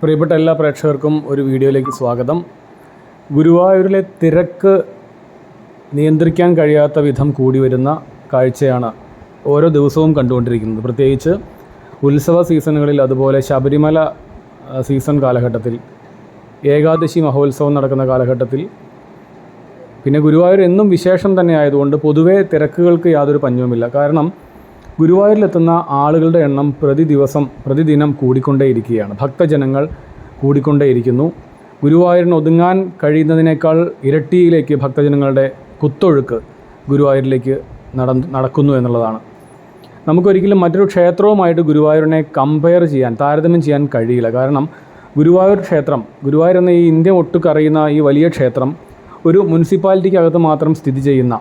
പ്രിയപ്പെട്ട എല്ലാ പ്രേക്ഷകർക്കും ഒരു വീഡിയോയിലേക്ക് സ്വാഗതം. ഗുരുവായൂരിലെ തിരക്ക് നിയന്ത്രിക്കാൻ കഴിയാത്ത വിധം കൂടി വരുന്ന കാഴ്ചയാണ് ഓരോ ദിവസവും കണ്ടുകൊണ്ടിരിക്കുന്നത്. പ്രത്യേകിച്ച് ഉത്സവ സീസണുകളിൽ അതുപോലെ ശബരിമല സീസൺ കാലഘട്ടത്തിൽ ഏകാദശി മഹോത്സവം നടക്കുന്ന കാലഘട്ടത്തിൽ പിന്നെ ഗുരുവായൂർ എന്നും വിശേഷം തന്നെ ആയതുകൊണ്ട് പൊതുവേ തിരക്കുകൾക്ക് യാതൊരു പഞ്ഞവുമില്ല. കാരണം ഗുരുവായൂരിലെത്തുന്ന ആളുകളുടെ എണ്ണം പ്രതി ദിവസം പ്രതിദിനം കൂടിക്കൊണ്ടേയിരിക്കുകയാണ്. ഭക്തജനങ്ങൾ കൂടിക്കൊണ്ടേയിരിക്കുന്നു. ഗുരുവായൂരിന് ഒതുങ്ങാൻ കഴിയുന്നതിനേക്കാൾ ഇരട്ടിയിലേക്ക് ഭക്തജനങ്ങളുടെ കുത്തൊഴുക്ക് ഗുരുവായൂരിലേക്ക് നട നടക്കുന്നു എന്നുള്ളതാണ്. നമുക്കൊരിക്കലും മറ്റൊരു ക്ഷേത്രവുമായിട്ട് ഗുരുവായൂരിനെ കമ്പയർ ചെയ്യാൻ താരതമ്യം ചെയ്യാൻ കഴിയില്ല. കാരണം ഗുരുവായൂർ ക്ഷേത്രം ഗുരുവായൂർ എന്ന ഈ ഇന്ത്യ ഒട്ടുക്കറിയുന്ന ഈ വലിയ ക്ഷേത്രം ഒരു മുനിസിപ്പാലിറ്റിക്കകത്ത് മാത്രം സ്ഥിതി ചെയ്യുന്ന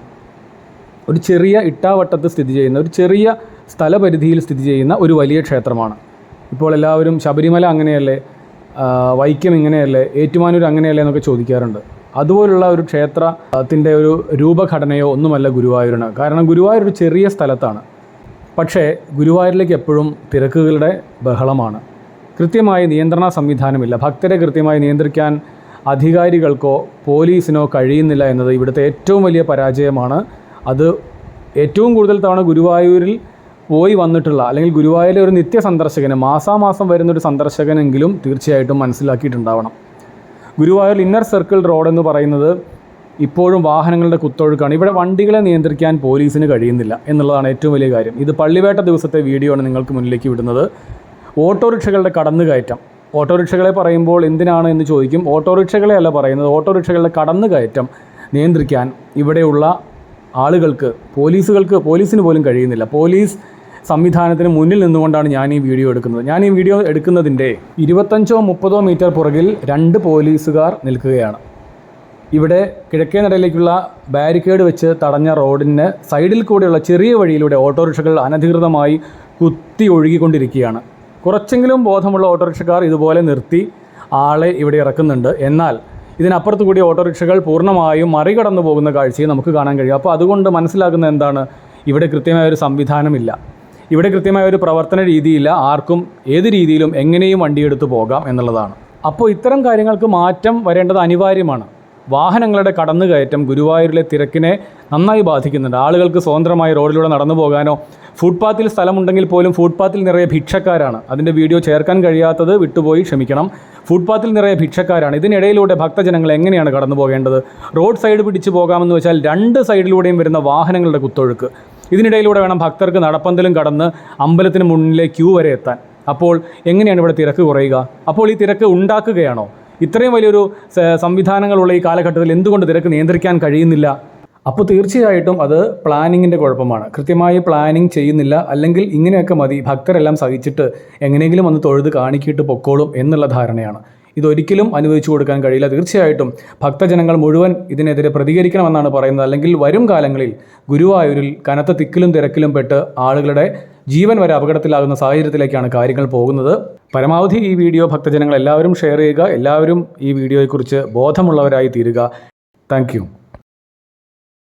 ഒരു ചെറിയ ഇട്ടാവട്ടത്ത് സ്ഥിതി ചെയ്യുന്ന ഒരു ചെറിയ സ്ഥലപരിധിയിൽ സ്ഥിതി ചെയ്യുന്ന ഒരു വലിയ ക്ഷേത്രമാണ്. ഇപ്പോൾ എല്ലാവരും ശബരിമല അങ്ങനെയല്ലേ വൈക്കം ഇങ്ങനെയല്ലേ ഏറ്റുമാനൂർ അങ്ങനെയല്ലേ എന്നൊക്കെ ചോദിക്കാറുണ്ട്. അതുപോലുള്ള ഒരു ക്ഷേത്രത്തിന്റെ ഒരു രൂപഘടനയോ ഒന്നുമല്ല ഗുരുവായൂരിന്. കാരണം ഗുരുവായൂർ ഒരു ചെറിയ സ്ഥലത്താണ്. പക്ഷേ ഗുരുവായൂരിലേക്ക് എപ്പോഴും തിരക്കുകളുടെ ബഹളമാണ്. കൃത്യമായ നിയന്ത്രണ സംവിധാനമില്ല. ഭക്തരെ കൃത്യമായി നിയന്ത്രിക്കാൻ അധികാരികൾക്കോ പോലീസിനോ കഴിയുന്നില്ല എന്നത് ഇവിടുത്തെ ഏറ്റവും വലിയ പരാജയമാണ് അത് ഏറ്റവും കൂടുതൽ തവണ ഗുരുവായൂരിൽ പോയി വന്നിട്ടുള്ള അല്ലെങ്കിൽ ഗുരുവായൂരിലെ ഒരു നിത്യ സന്ദർശകന് മാസാമാസം വരുന്നൊരു സന്ദർശകനെങ്കിലും തീർച്ചയായിട്ടും മനസ്സിലാക്കിയിട്ടുണ്ടാവണം. ഗുരുവായൂർ ഇന്നർ സർക്കിൾ റോഡ് എന്ന് പറയുന്നത് ഇപ്പോഴും വാഹനങ്ങളുടെ കുത്തൊഴുക്കാണ്. ഇവിടെ വണ്ടികളെ നിയന്ത്രിക്കാൻ പോലീസിന് കഴിയുന്നില്ല എന്നുള്ളതാണ് ഏറ്റവും വലിയ കാര്യം. ഇത് പള്ളിവേട്ട ദിവസത്തെ വീഡിയോ ആണ് നിങ്ങൾക്ക് മുന്നിലേക്ക് വിടുന്നത്. ഓട്ടോറിക്ഷകളുടെ കടന്നുകയറ്റം. ഓട്ടോറിക്ഷകളെ പറയുമ്പോൾ എന്തിനാണ് എന്ന് ചോദിക്കും. ഓട്ടോറിക്ഷകളെ അല്ല പറയുന്നത്. ഓട്ടോറിക്ഷകളുടെ കടന്നുകയറ്റം നിയന്ത്രിക്കാൻ ഇവിടെയുള്ള ആളുകൾക്ക് പോലീസുകൾക്ക് പോലീസിന് പോലും കഴിയുന്നില്ല. പോലീസ് സംവിധാനത്തിന് മുന്നിൽ നിന്നുകൊണ്ടാണ് ഞാൻ ഈ വീഡിയോ എടുക്കുന്നത്. ഞാൻ ഈ വീഡിയോ എടുക്കുന്നതിന്റെ ഇരുപത്തഞ്ചോ മുപ്പതോ മീറ്റർ പുറകിൽ രണ്ട് പോലീസുകാർ നിൽക്കുകയാണ്. ഇവിടെ കിഴക്കേ നടയിലേക്കുള്ള ബാരിക്കേഡ് വെച്ച് തടഞ്ഞ റോഡിന് സൈഡിൽ കൂടെയുള്ള ചെറിയ വഴിയിലൂടെ ഓട്ടോറിക്ഷകൾ അനധികൃതമായി കുത്തി ഒഴുകിക്കൊണ്ടിരിക്കുകയാണ്. കുറച്ചെങ്കിലും ബോധമുള്ള ഓട്ടോറിക്ഷക്കാർ ഇതുപോലെ നിർത്തി ആളെ ഇവിടെ ഇറക്കുന്നുണ്ട്. എന്നാൽ ഇതിനപ്പുറത്ത് കൂടി ഓട്ടോറിക്ഷകൾ പൂർണമായും മറികടന്നു പോകുന്ന കാഴ്ചയും നമുക്ക് കാണാൻ കഴിയും. അപ്പോൾ അതുകൊണ്ട് മനസ്സിലാക്കുന്നത് എന്താണ്? ഇവിടെ കൃത്യമായ ഒരു സംവിധാനമില്ല. ഇവിടെ കൃത്യമായ ഒരു പ്രവർത്തന രീതിയില്ല. ആർക്കും ഏത് രീതിയിലും എങ്ങനെയും വണ്ടിയെടുത്ത് പോകാം എന്നുള്ളതാണ്. അപ്പോൾ ഇത്തരം കാര്യങ്ങൾക്ക് മാറ്റം വരേണ്ടത് അനിവാര്യമാണ്. വാഹനങ്ങളുടെ കടന്നുകയറ്റം ഗുരുവായൂരിലെ തിരക്കിനെ നന്നായി ബാധിക്കുന്നുണ്ട്. ആളുകൾക്ക് സ്വതന്ത്രമായി റോഡിലൂടെ നടന്നു പോകാനോ ഫുട്പാത്തിൽ സ്ഥലമുണ്ടെങ്കിൽ പോലും ഫുട്പാത്തിൽ നിറയെ ഭിക്ഷക്കാരാണ്. അതിന്റെ വീഡിയോ ചേർക്കാൻ കഴിയാത്തത് വിട്ടുപോയി ക്ഷമിക്കണം. ഫുട്പാത്തിൽ നിറയെ ഭിക്ഷക്കാരാണ്. ഇതിനിടയിലൂടെ ഭക്തജനങ്ങൾ എങ്ങനെയാണ് കടന്നു പോകേണ്ടത്? റോഡ് സൈഡ് പിടിച്ചു പോകാമെന്ന് വെച്ചാൽ രണ്ട് സൈഡിലൂടെയും വരുന്ന വാഹനങ്ങളുടെ കുത്തൊഴുക്ക്. ഇതിനിടയിലൂടെ വേണം ഭക്തർക്ക് നടപ്പന്തലും കടന്ന് അമ്പലത്തിന് മുന്നിലെ ക്യൂ വരെ എത്താൻ. അപ്പോൾ എങ്ങനെയാണ് ഇവിടെ തിരക്ക് കുറയുക? അപ്പോൾ ഈ തിരക്ക് ഉണ്ടാക്കുകയാണോ? ഇത്രയും വലിയൊരു സംവിധാനങ്ങളുള്ള ഈ കാലഘട്ടത്തിൽ എന്തുകൊണ്ട് തിരക്ക് നിയന്ത്രിക്കാൻ കഴിയുന്നില്ല? അപ്പോൾ തീർച്ചയായിട്ടും അത് പ്ലാനിങ്ങിന്റെ കുഴപ്പമാണ്. കൃത്യമായി പ്ലാനിങ് ചെയ്യുന്നില്ല അല്ലെങ്കിൽ ഇങ്ങനെയൊക്കെ മതി ഭക്തരെല്ലാം സഹിച്ചിട്ട് എങ്ങനെയെങ്കിലും ഒന്ന് തൊഴുത് കാണിക്കിയിട്ട് പൊക്കോളും എന്നുള്ള ധാരണയാണ്. ഇതൊരിക്കലും അനുവദിച്ചു കൊടുക്കാൻ കഴിയില്ല. തീർച്ചയായിട്ടും ഭക്തജനങ്ങൾ മുഴുവൻ ഇതിനെതിരെ പ്രതികരിക്കണമെന്നാണ് പറയുന്നത്. അല്ലെങ്കിൽ വരും കാലങ്ങളിൽ ഗുരുവായൂരിൽ കനത്ത തിക്കിലും തിരക്കിലും പെട്ട് ആളുകളുടെ ജീവൻ വരെ അപകടത്തിലാകുന്ന സാഹചര്യത്തിലേക്കാണ് കാര്യങ്ങൾ പോകുന്നത്. പരമാവധി ഈ വീഡിയോ ഭക്തജനങ്ങൾ എല്ലാവരും ഷെയർ ചെയ്യുക. എല്ലാവരും ഈ വീഡിയോയെക്കുറിച്ച് ബോധമുള്ളവരായി തീരുക. താങ്ക്